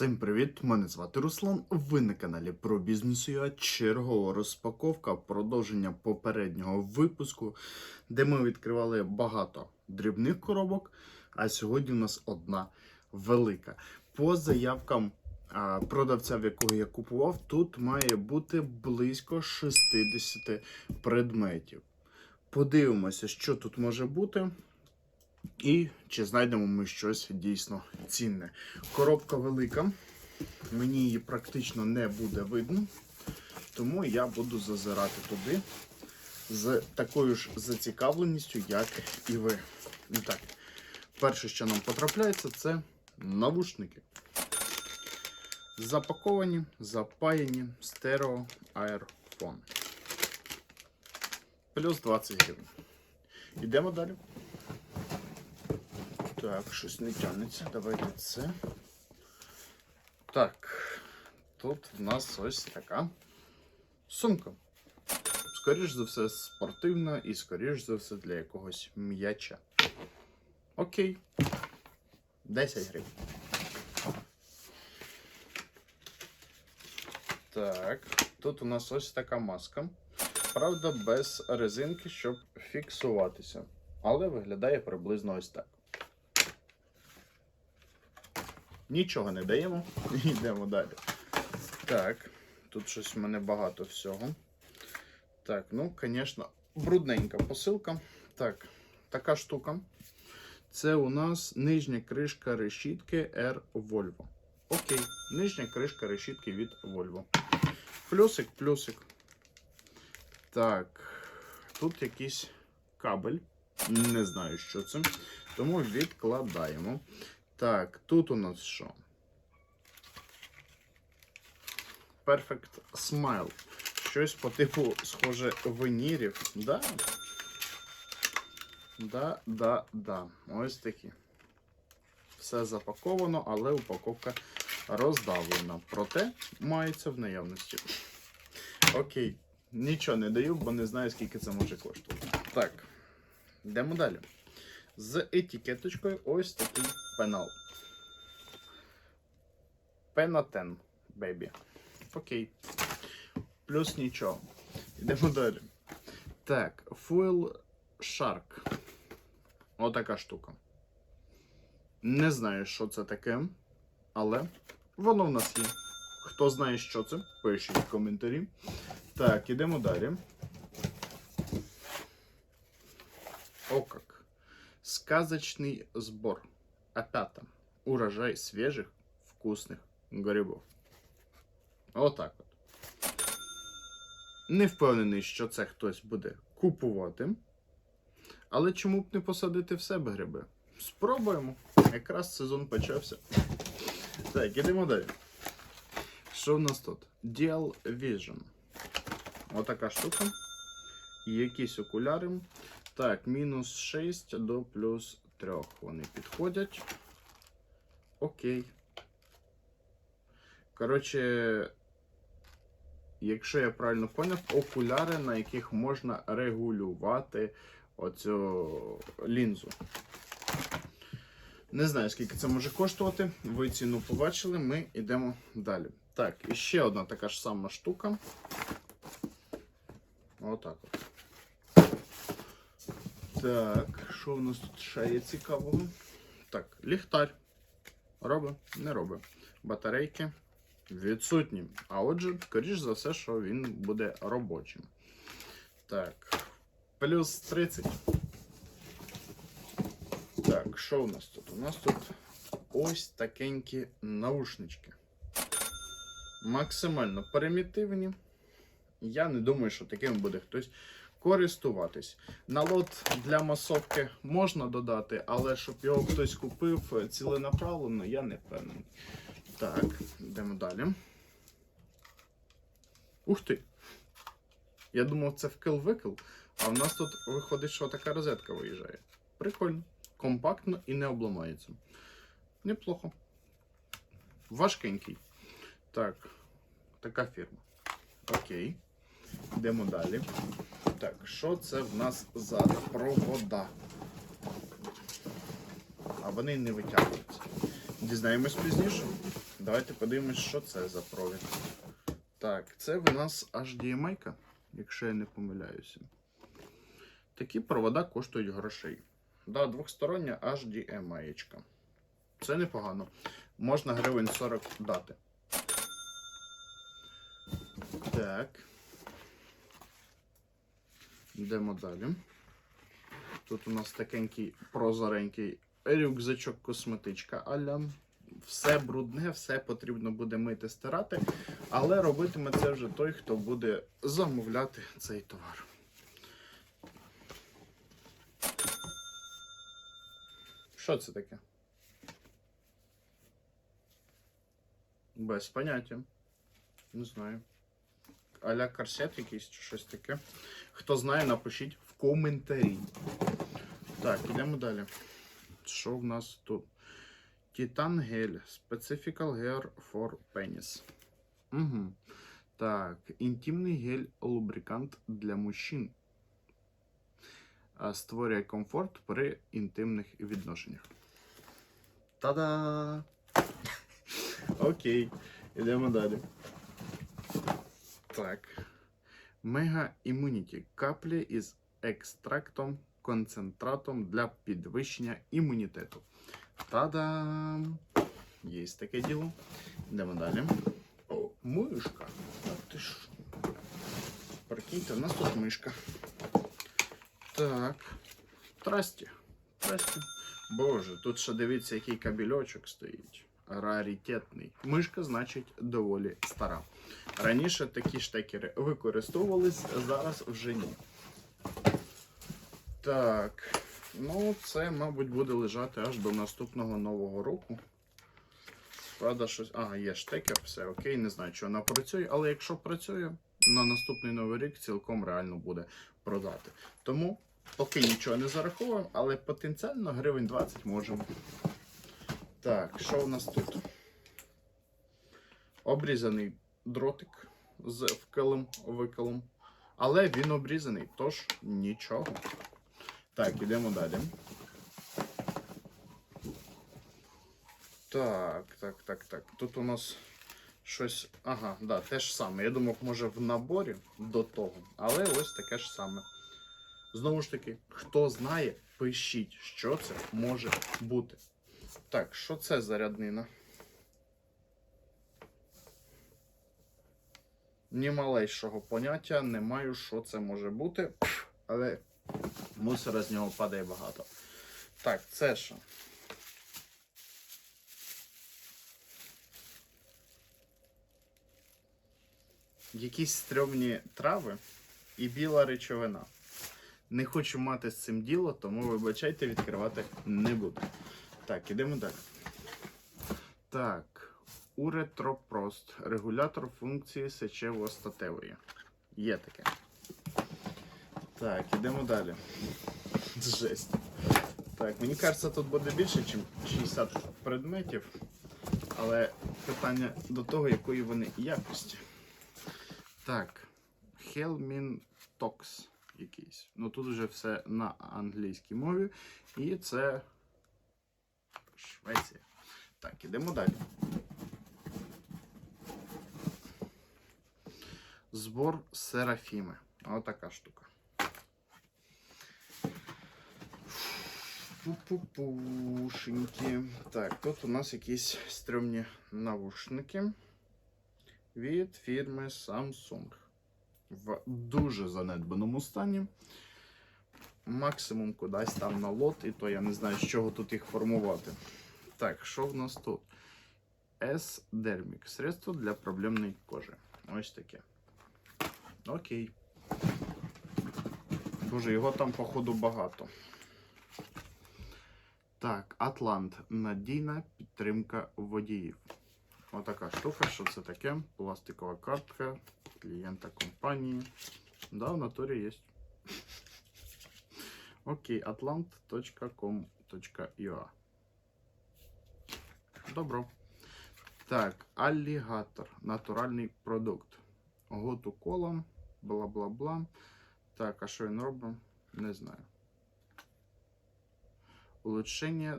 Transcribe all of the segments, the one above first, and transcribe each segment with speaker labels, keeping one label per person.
Speaker 1: Всім привіт! Мене звати Руслан. Ви на каналі про бізнес чергова розпаковка, продовження попереднього випуску, де ми відкривали багато дрібних коробок. А сьогодні у нас одна велика. По заявкам продавця, в якого я купував, тут має бути близько 60 предметів. Подивимося, що тут може бути. І чи знайдемо ми щось дійсно цінне. Коробка велика, мені її практично не буде видно, тому я буду зазирати туди з такою ж зацікавленістю, як і ви. І так, перше, що нам потрапляється, це навушники. Запаковані, запаяні стерео аерфон. Плюс 20 гривень. Йдемо далі. Так, щось не тягнеться. Давайте це. Так. Тут в нас ось така сумка. Скоріш за все, спортивна і, скоріш за все, для якогось м'яча. Окей. 10 гривень. Так, тут у нас ось така маска. Правда, без резинки, щоб фіксуватися. Але виглядає приблизно ось так. Нічого не даємо. Йдемо далі. Так, тут щось в мене багато всього. Так, ну, звісно, брудненька посилка. Так, така штука. Це у нас нижня кришка решітки R Volvo. Окей, нижня кришка решітки від Volvo. Плюсик, плюсик. Так, тут якийсь кабель. Не знаю, що це. Тому відкладаємо. Так, тут у нас що? Perfect Smile. Щось по типу, схоже, винірів. Да? Да, да, да. Ось такі. Все запаковано, але упаковка роздавлена. Проте мається в наявності. Окей. Нічого не даю, бо не знаю, скільки це може коштувати. Так, йдемо далі. З етикеточкою ось такий пенал. Пенатен, бейбі. Окей. Плюс нічого. Йдемо далі. Так, Foil Shark. Отака штука. Не знаю, що це таке, але воно в нас є. Хто знає, що це, пишіть в коментарі. Так, ідемо далі. О как. Сказочный сбор. Опята. Урожай свежих, вкусных грибов. Отак от. Не впевнений, що це хтось буде купувати. Але чому б не посадити в себе гриби? Спробуємо. Якраз сезон почався. Так, ідемо далі. Що в нас тут? Dial Vision. Отака штука. Якісь окуляри. Так, мінус 6 до плюс 3 вони підходять. Окей. Коротше, якщо я правильно поняв, окуляри, на яких можна регулювати оцю лінзу. Не знаю, скільки це може коштувати. Ви ціну побачили, ми йдемо далі. Так, і ще одна така ж сама штука. Отак от. Так, що в нас тут ще є цікавого? Так, ліхтар. Робить, не робить. Батарейки відсутні. А отже, скоріш за все, що він буде робочим. Так, плюс 30. Так, що у нас тут? У нас тут ось такенькі наушнички. Максимально примітивні. Я не думаю, що таким буде хтось користуватись. Налот для масовки можна додати, але щоб його хтось купив ціленаправленно, я не впевнений. Так, йдемо далі. Ух ти! Я думав, це вкил-викил, а в нас тут виходить, що така розетка виїжджає. Прикольно, компактно і не обламається. Неплохо. Важкенький. Так, така фірма. Окей. Йдемо далі. Так, що це в нас за провода? А вони не витягуються. Дізнаємось пізніше. Давайте подивимось, що це за провід. Так, це в нас HDMI, якщо я не помиляюся. Такі провода коштують грошей. Да, двохстороння HDMI. Це непогано. Можна гривень 40 дати. Так. Йдемо далі. Тут у нас такенький прозоренький рюкзачок косметичка аля. Все брудне, все потрібно буде мити, стирати, але робитиме це вже той, хто буде замовляти цей товар. Що це таке? Без поняття. Не знаю. Аля корсет якийсь чи щось таке. Хто знає, напишіть в коментарі. Так, ідемо далі. Що в нас тут? Titan Gel Specifical Hair for Penis. Угу. Так, інтимний гель лубрикант для мужчин. Створює комфорт при інтимних відношеннях. Та-да! Окей, ідемо далі. Так. Мега Immunity. Каплі із екстрактом, концентратом для підвищення імунітету. Та-дам! Є таке діло. Йдемо далі. О, мишка. Ти що? Прикиньте, в нас тут мишка. Так. Трасті. Трасті. Боже, тут ще дивіться, який кабельочок стоїть. Раритетний. Мишка, значить, доволі стара. Раніше такі штекери використовувались, зараз вже ні. Так. Ну, це, мабуть, буде лежати аж до наступного нового року. Правда, щось. Ага, є штекер, все окей, не знаю, чи вона працює, але якщо працює, на наступний новий рік цілком реально буде продати. Тому поки нічого не зараховуємо, але потенціально гривень 20 можемо. Так, що у нас тут? Обрізаний дротик з вкилим викилом. Але він обрізаний, тож нічого. Так, ідемо далі. Так, так, так, так. Тут у нас щось. Ага, да, те ж саме. Я думав, може в наборі до того. Але ось таке ж саме. Знову ж таки, хто знає, пишіть, що це може бути. Так, що це за Ні малейшого поняття, не маю, що це може бути, але мусора з нього падає багато. Так, це що? Якісь стрьомні трави і біла речовина. Не хочу мати з цим діло, тому вибачайте, відкривати не буду. Так, ідемо далі. Так, уретропрост. Регулятор функції сечево-статевої. Є таке. Так, ідемо далі. Жесть. Так, мені кажеться, тут буде більше, ніж 60 предметів. Але питання до того, якої вони якості. Так, Helmin Tox якийсь. Ну тут вже все на англійській мові. І це Швеція. Так, ідемо далі. Збор Серафіми. Отака штука. Пу-пу-пушеньки. Так, тут у нас якісь стрьомні навушники від фірми Samsung. В дуже занедбаному стані. Максимум кудись там на лот, і то я не знаю, з чого тут їх формувати. Так, що в нас тут? S-Dermic. Средство для проблемної кожи. Ось таке. Окей. Боже, його там, походу, багато. Так, Атлант. Надійна підтримка водіїв. Отака штука, що це таке? Пластикова картка клієнта компанії. Да, в натурі є. Окей, atlant.com.ua Добро. Так, алігатор. Натуральний продукт. Готу кола, бла-бла-бла. Так, а що він робить? Не знаю. Улучшення.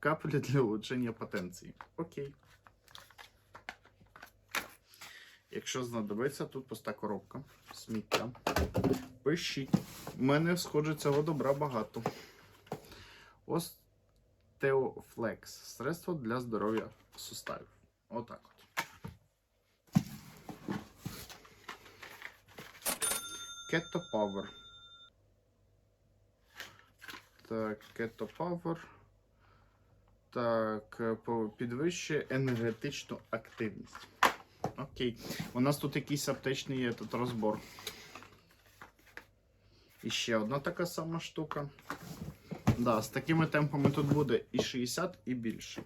Speaker 1: Каплі для улучшення потенції. Окей. Якщо знадобиться, тут пуста коробка. Сміття. Пишіть. У мене, схоже, цього добра багато. Остеофлекс. Средство для здоров'я суставів. Отак от. Keto Power. Так, Keto Power. Так, е, підвищує енергетичну активність. Окей. У нас тут якийсь аптечний є тут розбор. І ще одна така сама штука. Да, з такими темпами тут буде і 60, і більше.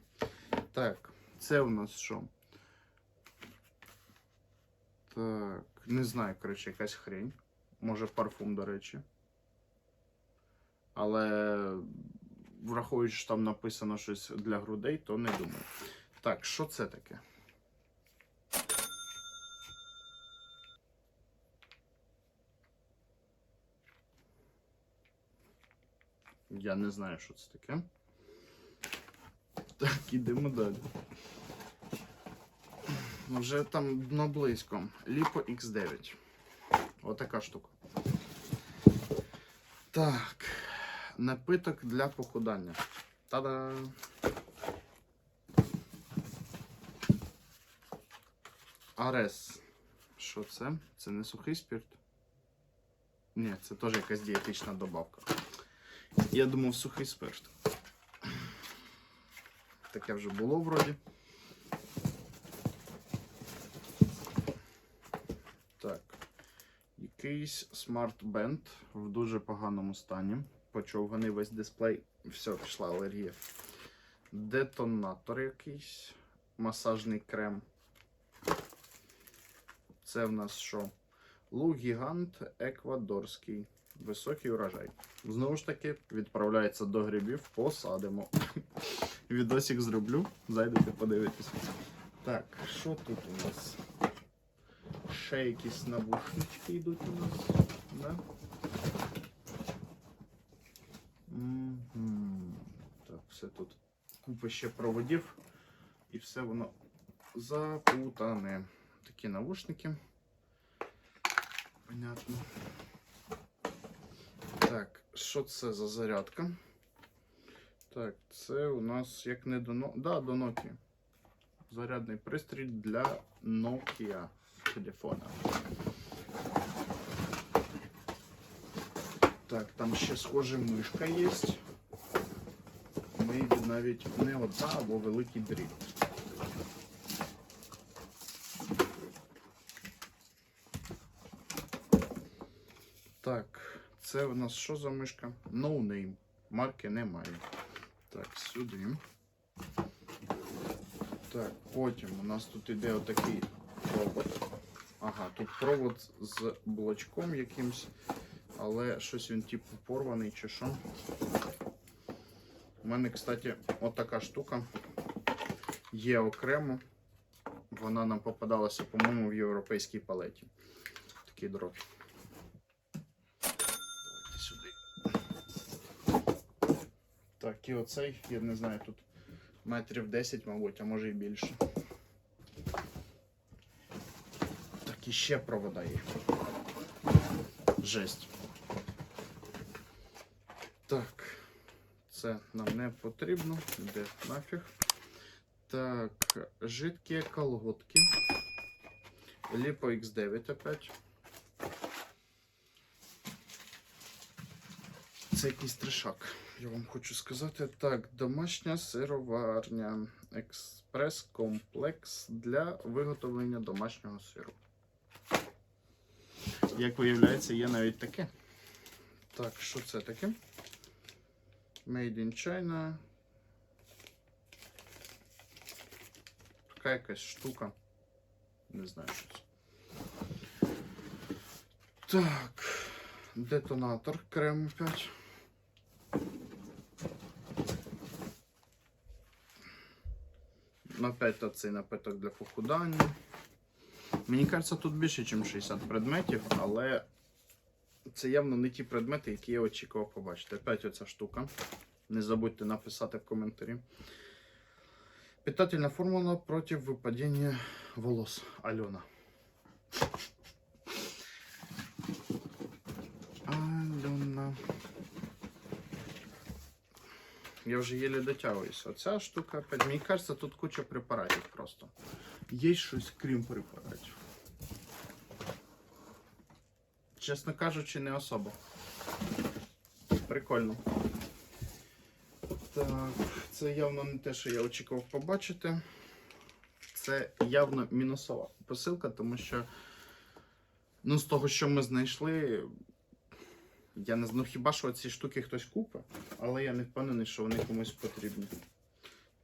Speaker 1: Так, це у нас що? Так, не знаю, коротше, якась хрень. Може парфум, до речі. Але враховуючи, що там написано щось для грудей, то не думаю. Так, що це таке? Я не знаю, що це таке. Так, ідемо далі. Вже там дно близько. Lipo X9. Отака штука. Так. Напиток для похудання. Та-да! Арес. Що це? Це не сухий спирт? Ні, це теж якась дієтична добавка. Я думав сухий спирт. Таке вже було вроді. Так. Якийсь смарт-бенд в дуже поганому стані. Почовганий весь дисплей. Все, пішла алергія. Детонатор якийсь. Масажний крем. Це в нас що? Лук гігант еквадорський. Високий урожай. Знову ж таки, відправляється до грибів, посадимо. Відосик зроблю. Зайдете подивитись. Так, що тут у нас? Ще якісь навушнички йдуть у нас. Да? Так, все тут купа ще проводів. І все воно запутане. Такі навушники. Понятно. Так, що це за зарядка? Так, це у нас як не до. Да, до Nokia. Зарядний пристрій для Nokia телефона. Так, там ще схоже мишка є. Maybe навіть не одна або великий дріт. Так, це у нас що за мишка? No name. Марки немає. Так, сюди. Так, потім у нас тут іде отакий. Ага, тут провод з блочком якимсь, але щось він типу порваний чи що. У мене, кстати, отака штука є окремо. Вона нам попадалася, по-моєму, в європейській палеті. Такий дрот. Давайте сюди. Так, і оцей, я не знаю, тут метрів 10, мабуть, а може і більше. Так, і ще провода є. Жесть. Так, це нам не потрібно. Де нафіг. Так, жидкі колготки. Lipo X9 опять. Це якийсь трешак, я вам хочу сказати. Так, домашня сироварня. Експрес-комплекс для виготовлення домашнього сиру. Як виявляється, є навіть таке. Так, що це таке? Made in China. Така якась штука. Не знаю, що це. Так. Детонатор крем 5. Опять цей напиток для похудання. Мені кажеться, тут більше, ніж 60 предметів, але це явно не ті предмети, які я очікував побачити. Опять оця штука. Не забудьте написати в коментарі. Питательна формула проти випадіння волос. Альона. Альона. Я вже єле дотягуюся. Оця штука, мені кажется, тут куча препаратів просто. Є щось крім препаратів. Чесно кажучи, не особо. Прикольно. Так, це явно не те, що я очікував побачити. Це явно мінусова посилка, тому що, ну, з того, що ми знайшли, я не знаю, хіба що ці штуки хтось купить, але я не впевнений, що вони комусь потрібні.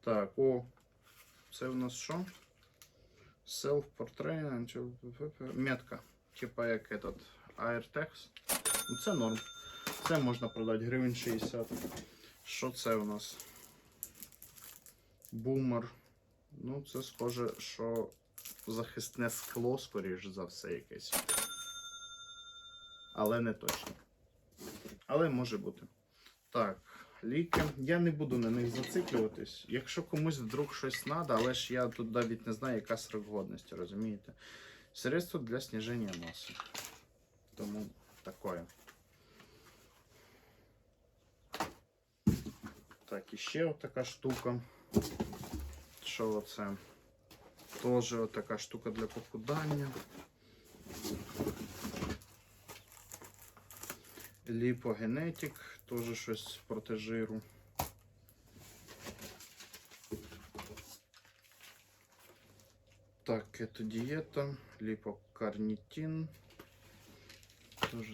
Speaker 1: Так, о, це у нас що? Self-portrait, метка. Типа як этот AirTags. Ну, це норм. Це можна продати гривень 60. Що це у нас? Бумер. Ну, це схоже, що захисне скло, скоріш за все, якесь. Але не точно. Але може бути. Так, ліки. Я не буду на них зациклюватись. Якщо комусь вдруг щось треба, але ж я тут навіть не знаю, яка срок годності, розумієте? Средство для сниження маси. Тому такое. Так, і ще отака штука. Що це? Теж така штука для похудання. Ліпогенетик, теж щось проти жиру. Так, это диета, ліпокарнітин. Тоже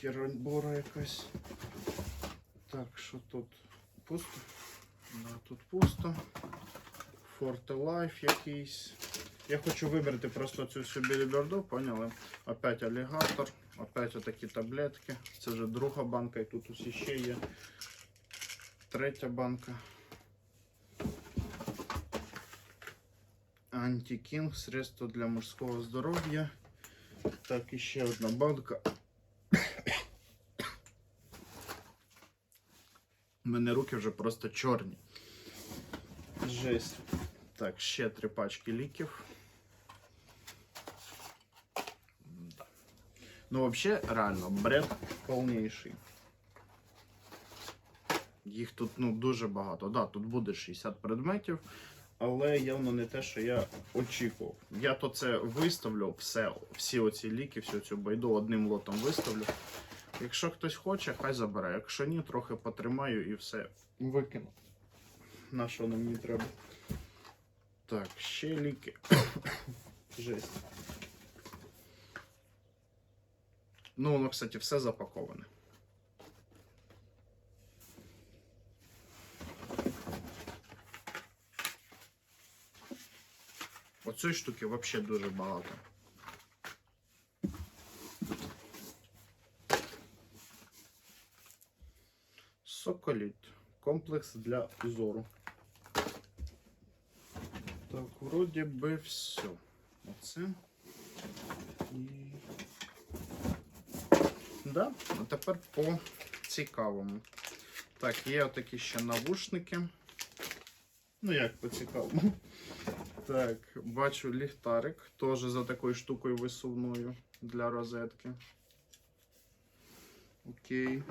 Speaker 1: херобора якась. Так, що тут? Пусто? Да, тут пусто. Forte Life якийсь. Я хочу вибрати просто цю всю біліберду, поняли? Опять алігатор, опять отакі таблетки. Це вже друга банка, і тут усі ще є. Третя банка. Антикінг, средство для мужського здоров'я. Так, і ще одна банка. У мене руки вже просто чорні. Жесть. Так, ще три пачки ліків. Ну, взагалі, реально, бред повніший. Їх тут ну, дуже багато. Да, тут буде 60 предметів, але явно не те, що я очікував. Я то це виставлю, все, всі оці ліки, всю цю байду одним лотом виставлю. Якщо хтось хоче, хай забере. Якщо ні, трохи потримаю і все викину. На що нам мені треба? Так, ще ліки. Жесть. Ну, воно, кстати, все запаковане. Оцієї штуки взагалі дуже багато. Соколіт. Комплекс для зору. Так, вроді би все. Оце. І. Да, а тепер по цікавому. Так, є отакі ще навушники. Ну, як по цікавому. Так, бачу ліхтарик. Теж за такою штукою висувною для розетки. Окей.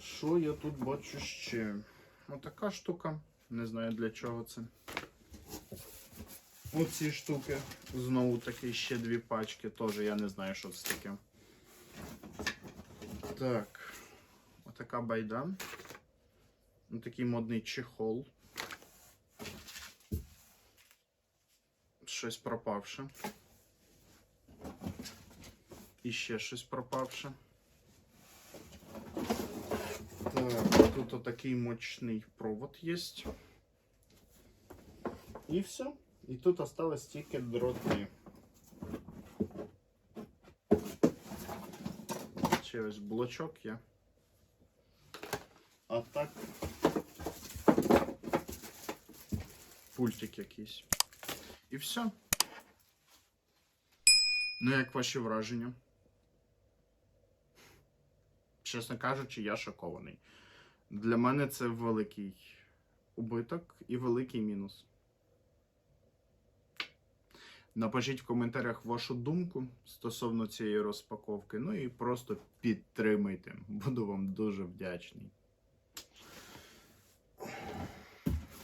Speaker 1: Що я тут бачу ще? Отака штука. Не знаю для чого це. Оці штуки. Знову таки ще дві пачки. Теж я не знаю, що це таке. Так. Отака байда. Отакий модний чехол. Щось пропавше. І ще щось пропавше. Так, тут отакий мощний провод є. І все. І тут осталось тільки дроти. Ще ось блочок є. А так. Пультик якийсь. І все. Ну, як ваші враження? Чесно кажучи, я шокований. Для мене це великий убиток і великий мінус. Напишіть в коментарях вашу думку стосовно цієї розпаковки. Ну і просто підтримайте. Буду вам дуже вдячний.